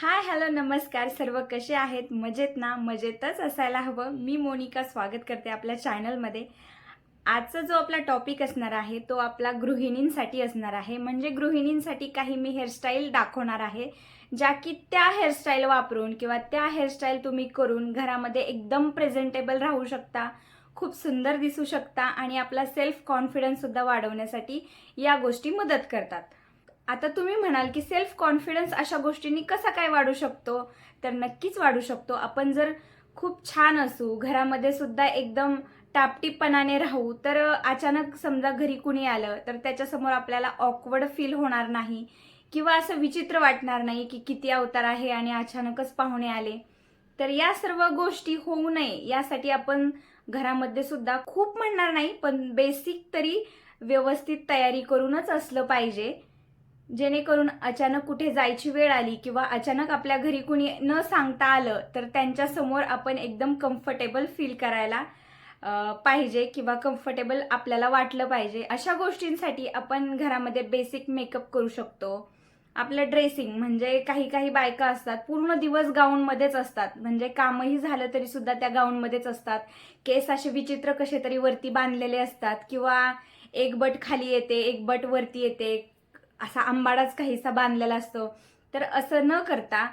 Hi hello नमस्कार. सर्व कसे आहेत? मजेत ना? मजेतच असायला हवं. मी मोनिका स्वागत करते आपल्या चॅनलमध्ये. आजचा जो आपला टॉपिक असणार आहे तो आपला गृहिणींसाठी असणार आहे. म्हणजे गृहिणींसाठी काही मी हेअरस्टाईल दाखवणार आहे ज्या की त्या हेअरस्टाईल वापरून किंवा त्या हेअरस्टाईल तुम्ही करून घरामध्ये एकदम प्रेझेंटेबल राहू शकता खूप सुंदर दिसू शकता आणि आपला सेल्फ कॉन्फिडन्ससुद्धा वाढवण्यासाठी या गोष्टी मदत करतात. आता तुम्ही म्हणाल की सेल्फ कॉन्फिडन्स अशा गोष्टींनी कसा काय वाढू शकतो? तर नक्कीच वाढू शकतो. आपण जर खूप छान असू घरामध्ये सुद्धा एकदम टापटीपणाने राहू तर अचानक समजा घरी कुणी आलं तर त्याच्यासमोर आपल्याला ऑकवर्ड फील होणार नाही किंवा असं विचित्र वाटणार नाही की किती अवतार आहे आणि अचानकच पाहुणे आले. तर या सर्व गोष्टी होऊ नये यासाठी आपण घरामध्ये सुद्धा खूप म्हणणार नाही पण बेसिक तरी व्यवस्थित तयारी करूनच असलं पाहिजे. जेणेकरून अचानक कुठे जायची वेळ आली किंवा अचानक आपल्या घरी कुणी न सांगता आलं तर त्यांच्यासमोर आपण एकदम कम्फर्टेबल फील करायला पाहिजे किंवा कम्फर्टेबल आपल्याला वाटलं पाहिजे. अशा गोष्टींसाठी आपण घरामध्ये बेसिक मेकअप करू शकतो. आपलं ड्रेसिंग म्हणजे काही काही बायका असतात पूर्ण दिवस गाऊनमध्येच असतात. म्हणजे कामही झालं तरी सुद्धा त्या गाऊनमध्येच असतात. केस असे विचित्र कसे तरी वरती बांधलेले असतात किंवा एक बट खाली येते एक बट वरती येते. असा आंबाडाच काहीसा बांधलेला असतो. तर असं न करता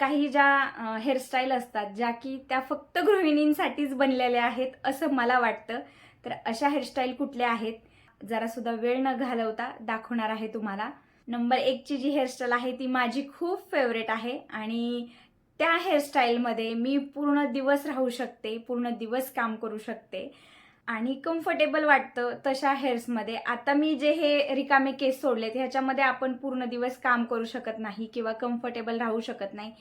काही ज्या हेअरस्टाईल असतात ज्या की त्या फक्त गृहिणींसाठीच बनलेल्या आहेत असं मला वाटतं. तर अशा हेअरस्टाईल कुठल्या आहेत? जरासुद्धा वेळ न घालवता दाखवणार आहे तुम्हाला. नंबर एकची जी हेअरस्टाईल आहे ती माझी खूप फेवरेट आहे आणि त्या हेअरस्टाईलमध्ये मी पूर्ण दिवस राहू शकते पूर्ण दिवस काम करू शकते. आणि कम्फर्टेबल वाटतं तशा हेअर्समध्ये आता मी जे हे रिकामे केस सोडलेत ह्याच्यामध्ये आपण पूर्ण दिवस काम करू शकत नाही किंवा कम्फर्टेबल राहू शकत नाही.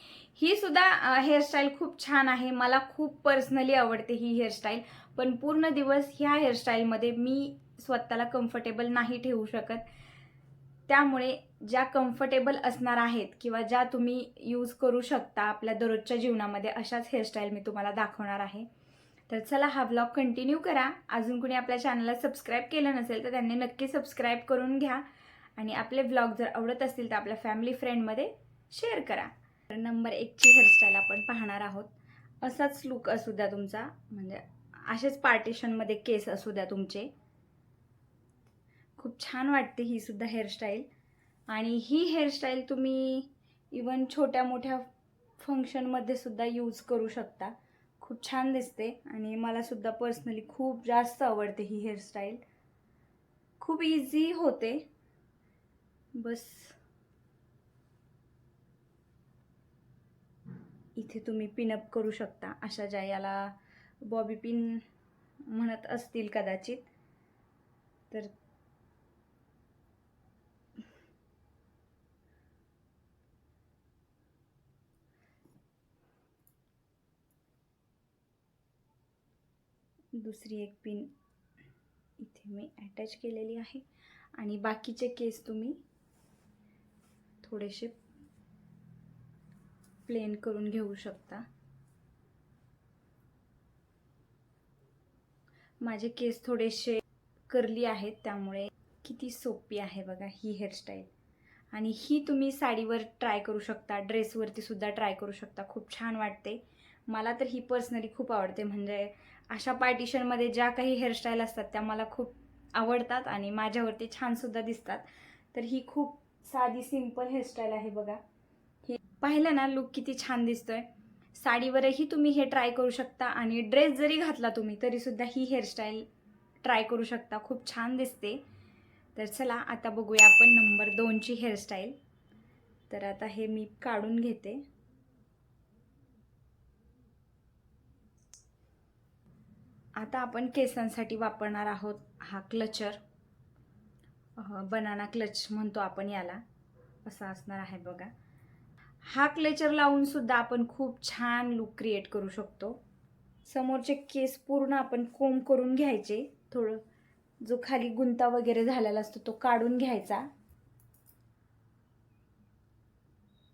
ही सुद्धा हेअरस्टाईल खूप छान आहे. मला खूप पर्सनली आवडते ही हेअरस्टाईल पण पूर्ण दिवस ह्या हेअरस्टाईलमध्ये मी स्वतःला कम्फर्टेबल नाही ठेवू शकत. त्यामुळे ज्या कम्फर्टेबल असणार आहेत किंवा ज्या तुम्ही यूज करू शकता आपल्या दररोजच्या जीवनामध्ये अशाच हेअरस्टाईल मी तुम्हाला दाखवणार आहे. तर चला हा ब्लॉग कंटिन्यू करा. अजून कुणी आपल्या चॅनलला सबस्क्राईब केलं नसेल तर त्यांनी नक्की सबस्क्राईब करून घ्या. आणि आपले ब्लॉग जर आवडत असतील तर आपल्या फॅमिली फ्रेंडमध्ये शेअर करा. तर नंबर एकची हेअरस्टाईल आपण पाहणार आहोत. असाच लुक असू द्या तुमचा. म्हणजे असेच पार्टिशनमध्ये केस असू द्या तुमचे. खूप छान वाटते ही सुद्धा हेअरस्टाईल आणि ही हेअरस्टाईल तुम्ही इवन छोट्या मोठ्या फंक्शनमध्ये सुद्धा यूज करू शकता. खूप छान दिसते आणि मलासुद्धा पर्सनली खूप जास्त आवडते ही हेअरस्टाईल खूप इझी होते. बस. इथे तुम्ही पिनअप करू शकता. अशा ज्या याला बॉबी पिन म्हणत असतील कदाचित. तर दुसरी एक पिन इथे मी अटॅच केलेली आहे. आणि बाकीचे केस तुम्ही थोडेसे प्लेन करून घेऊ शकता. माझे केस थोडेसे करली आहेत त्यामुळे किती सोपी आहे बघा ही हेअरस्टाईल आणि ही तुम्ही साडीवर ट्राय करू शकता ड्रेसवरती सुद्धा ट्राय करू शकता. खूप छान वाटते. मला तर ही पर्सनली खूप आवडते. म्हणजे अशा पार्टिशनमध्ये ज्या काही हेअरस्टाईल असतात त्या मला खूप आवडतात आणि माझ्यावरती छानसुद्धा दिसतात. तर ही खूप साधी सिंपल हेअरस्टाईल आहे बघा. ही पाहिलं ना लुक किती छान दिसतोय. साडीवरही तुम्ही हे ट्राय करू शकता आणि ड्रेस जरी घातला तुम्ही तरीसुद्धा ही हेअरस्टाईल ट्राय करू शकता. खूप छान दिसते. तर चला आता बघूया आपण नंबर दोनची हेअरस्टाईल तर आता हे मी काढून घेते. आता आपण केसांसाठी वापरणार आहोत हा क्लचर. बनाना क्लच म्हणतो आपण याला. असा असणार आहे बघा. हा क्लेचर लावूनसुद्धा आपण खूप छान लुक क्रिएट करू शकतो. समोरचे केस पूर्ण आपण कोंब करून घ्यायचे. थोडं जो खाली गुंता वगैरे झालेला असतो तो काढून घ्यायचा.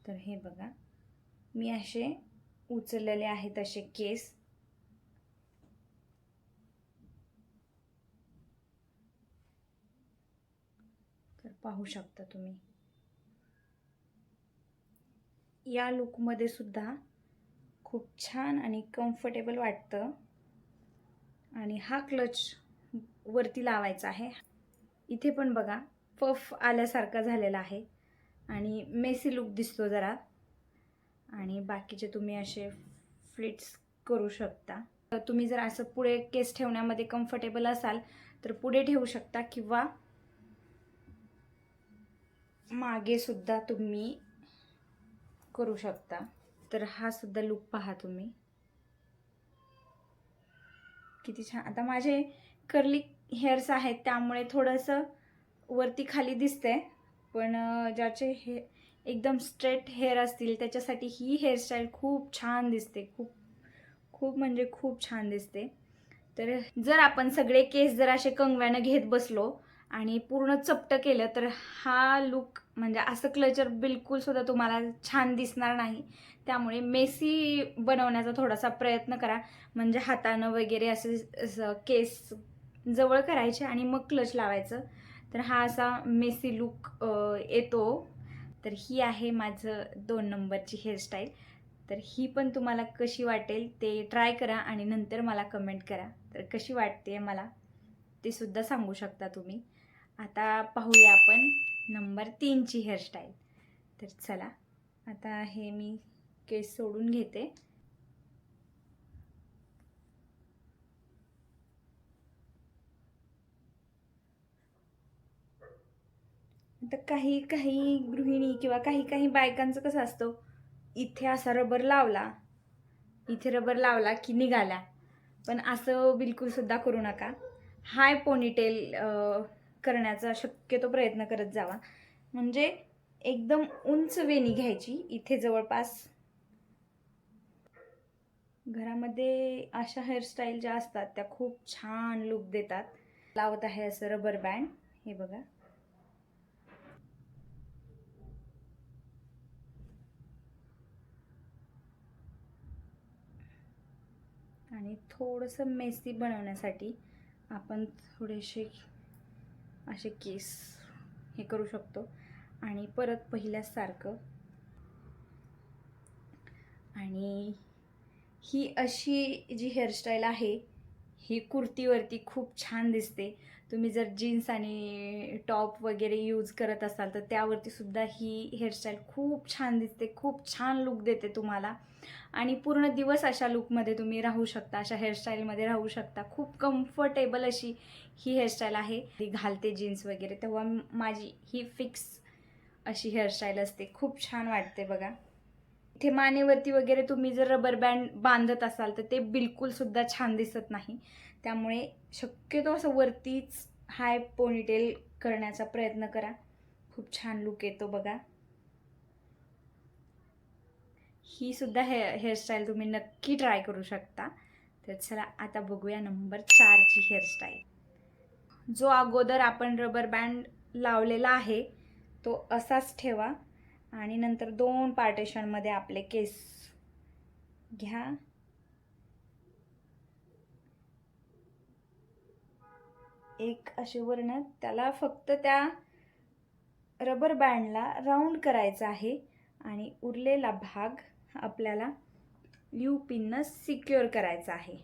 तर हे बघा. मी असे उचललेले आहेत असे केस. पाहू शकता तुम्ही. या लुकमध्ये सुद्धा खूप छान आणि कम्फर्टेबल वाटतं. आणि हा क्लच वरती लावायचा आहे. इथे पण बघा पफ आल्यासारखा झालेला आहे. आणि मेसी लुक दिसतो जरा. आणि बाकीचे तुम्ही असे फ्लिट्स करू शकता. तर तुम्ही जर असं पुढे केस ठेवण्यामध्ये कम्फर्टेबल असाल तर पुढे ठेवू शकता किंवा मागे सुद्धा तुम्ही करू शकता. तर हा सुद्धा लुक पहा तुम्ही. किती छान. आता माझे कर्ली हेअर्स आहेत त्यामुळे थोडंसं वरती खाली दिसतंय. पण ज्याचे हे एकदम स्ट्रेट हेअर असतील त्याच्यासाठी ही हेअरस्टाईल खूप छान दिसते. खूप खूप म्हणजे खूप छान दिसते. तर जर आपण सगळे केस जर असे कंगव्यानं घेत बसलो आणि पूर्ण चपटं केलं तर हा लुक म्हणजे असं क्लचर बिलकुलसुद्धा तुम्हाला छान दिसणार नाही. त्यामुळे मेसी बनवण्याचा थोडासा प्रयत्न करा. म्हणजे हातानं वगैरे असं असं केस जवळ करायचे आणि मग क्लच लावायचं. तर हा असा मेसी लुक येतो. तर ही आहे माझं दोन नंबरची हेअरस्टाईल तर ही पण तुम्हाला कशी वाटेल ते ट्राय करा आणि नंतर मला कमेंट करा. तर कशी वाटते मला ते सुद्धा सांगू शकता तुम्ही. आता पाहूया आपण नंबर तीनची हेअरस्टाईल तर चला आता हे मी केस सोडून घेते. आता काही काही गृहिणी किंवा काही काही बायकांचं कसं असतं इथे असा रबर लावला इथे रबर लावला की निघाला. पण असं बिलकुलसुद्धा करू नका. हाय पोनीटेल करण्याचा शक्यतो प्रयत्न करत जावा. म्हणजे एकदम उंच वेणी घ्यायची. इथे जवळपास घरामध्ये अशा हेअरस्टाईल ज्या असतात त्या खूप छान लुक देतात. लावत आहे असं रबर बँड हे बघा. आणि थोडंसं मेसी बनवण्यासाठी आपण थोडेसे असे केस हे करू शकतो. आणि परत पहिल्यासारखं. आणि ही अशी जी हेअरस्टाईल आहे ही कुर्तीवरती खूप छान दिसते. तुम्ही जर जीन्स आणि टॉप वगैरे यूज करत असाल तर त्यावरती सुद्धा ही हेअरस्टाईल खूप छान दिसते खूप छान लुक देते तुम्हाला. आणि पूर्ण दिवस अशा लुकमध्ये तुम्ही राहू शकता अशा हेअरस्टाईलमध्ये राहू शकता. खूप कम्फर्टेबल अशी ही हेअरस्टाईल आहे. ती घालते जीन्स वगैरे तेव्हा माझी ही फिक्स अशी हेअरस्टाईल असते. खूप छान वाटते बघा. इथे मानेवरती वगैरे तुम्ही जर रबर बँड बांधत असाल तर ते बिलकुल सुद्धा छान दिसत नाही. त्यामुळे शक्यतो असं वरतीच हाय पोनीटेल करण्याचा प्रयत्न करा. खूप छान लुक येतो बघा. ही सुद्धा हे हेअरस्टाईल तुम्ही नक्की ट्राय करू शकता. तर चला आता बघूया नंबर चारची हेअरस्टाईल जो अगोदर आपण रबर बँड लावलेला आहे तो असाच ठेवा. आणि नंतर दोन पार्टेशनमध्ये आपले केस घ्या. एक असे वर्ण त्याला फक्त त्या रबर बँडला राऊंड करायचा आहे आणि उरलेला भाग आपल्याला यू पिननं सिक्युअर करायचा आहे.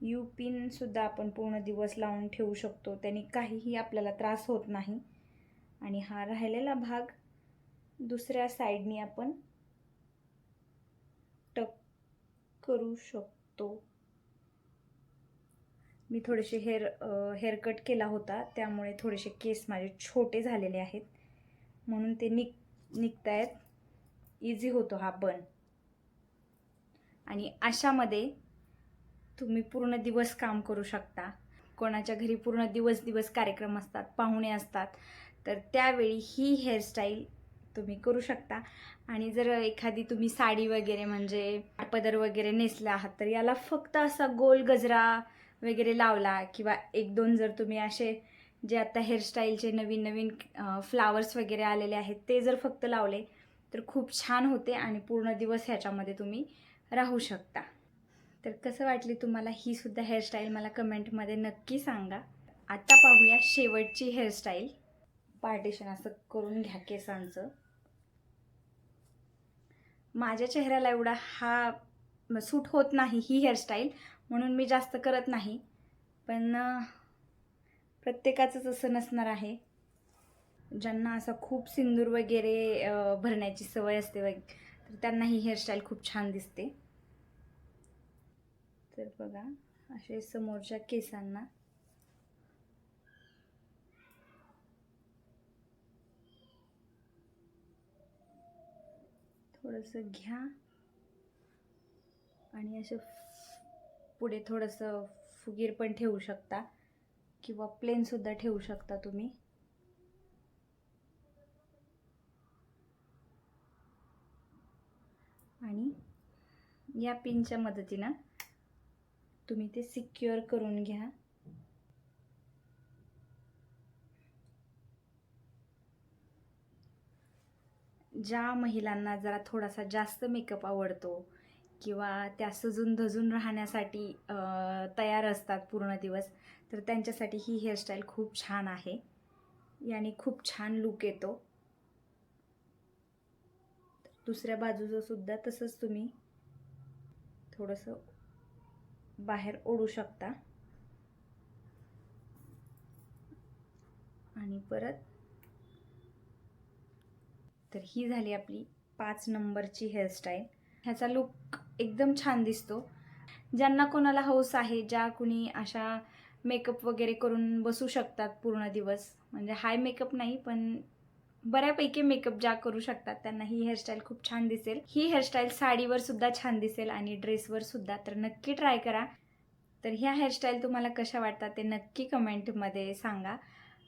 यू पिनसुद्धा आपण पूर्ण दिवस लावून ठेवू शकतो त्याने काहीही आपल्याला त्रास होत नाही. आणि हा राहिलेला भाग दुसऱ्या साईडनी आपण टक करू शकतो. मी थोडेसे हेअर हेअर कट केला होता त्यामुळे थोडेसे केस माझे छोटे झालेले आहेत. म्हणून ते निघ निघतायत. इझी होतो हा बन आणि अशामध्ये तुम्ही पूर्ण दिवस काम करू शकता. कोणाच्या घरी पूर्ण दिवस दिवस कार्यक्रम असतात पाहुणे असतात तर त्यावेळी ही हेअरस्टाईल तुम्ही करू शकता. आणि जर एखादी तुम्ही साडी वगैरे म्हणजे पदर वगैरे नेसला आहात तर याला फक्त असा गोल गजरा वगैरे लावला किंवा एक दोन जर तुम्ही असे जे आता हेअरस्टाईलचे नवीन नवीन फ्लावर्स वगैरे आलेले आहेत ते जर फक्त लावले तर खूप छान होते आणि पूर्ण दिवस ह्याच्यामध्ये तुम्ही राहू शकता. तर कसं वाटली तुम्हाला ही सुद्धा हेअरस्टाईल मला कमेंटमध्ये नक्की सांगा. आता पाहूया शेवटची हेअरस्टाईल पार्टिशन असं करून घ्या केसांचं. माझ्या चेहऱ्याला एवढा हा सूट होत नाही ही हेअरस्टाईल म्हणून मी जास्त करत नाही. पण प्रत्येकाचंच असं नसणार आहे. ज्यांना असं खूप सिंदूर वगैरे भरण्याची सवय असते वग तर त्यांना ही हेअरस्टाईल खूप छान दिसते. तर बघा असे समोरच्या केसांना थोडंसं घ्या. आणि असं पुढे थोडंसं फुगीर पण ठेवू शकता. किंवा प्लेनसुद्धा ठेवू शकता तुम्ही. आणि या पिनच्या मदतीनं तुम्ही ते सिक्युअर करून घ्या. ज्या महिलांना जरा थोडासा जास्त मेकअप आवडतो किंवा त्या सजून धजून राहण्यासाठी तयार असतात पूर्ण दिवस तर त्यांच्यासाठी ही हेअरस्टाईल खूप छान आहे. याने खूप छान लुक येतो. दुसऱ्या बाजूचं सुद्धा तसंच तुम्ही थोडंसं बाहेर ओढू शकता. आणि परत तर ही झाली आपली पाच नंबरची हेअरस्टाईल ह्याचा लुक एकदम छान दिसतो. ज्यांना कोणाला हौस आहे ज्या कुणी अशा मेकअप वगैरे करून बसू शकतात पूर्ण दिवस. म्हणजे हाय मेकअप नाही पण बऱ्यापैकी मेकअप ज्या करू शकतात त्यांना ही हेअरस्टाईल खूप छान दिसेल. ही हेअरस्टाईल साडीवर सुद्धा छान दिसेल आणि ड्रेसवर सुद्धा. तर नक्की ट्राय करा. तर ह्या हेअरस्टाईल तुम्हाला कशा वाटतात ते नक्की कमेंटमध्ये सांगा.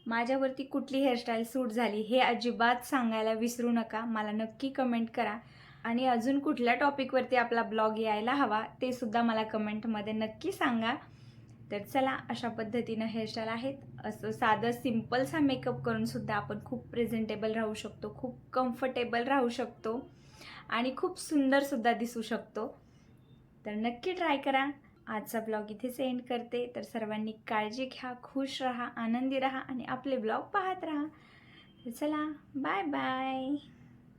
माझ्यावरती कुठली हेअरस्टाईल सूट झाली हे अजिबात सांगायला विसरू नका. मला नक्की कमेंट करा. आणि अजून कुठल्या टॉपिकवरती आपला ब्लॉग यायला हवा ते सुद्धा मला कमेंटमध्ये नक्की सांगा. तर चला अशा पद्धतीनं हेअरस्टाईल आहेत. असं साधं सिम्पलसा मेकअप करूनसुद्धा आपण खूप प्रेझेंटेबल राहू शकतो खूप कम्फर्टेबल राहू शकतो आणि खूप सुंदरसुद्धा दिसू शकतो. तर नक्की ट्राय करा. आजचा ब्लॉग इथेच एंड करते. तर सर्वांनी काळजी घ्या खुश राहा आनंदी राहा आणि आपले ब्लॉग पाहत राहा. चला बाय बाय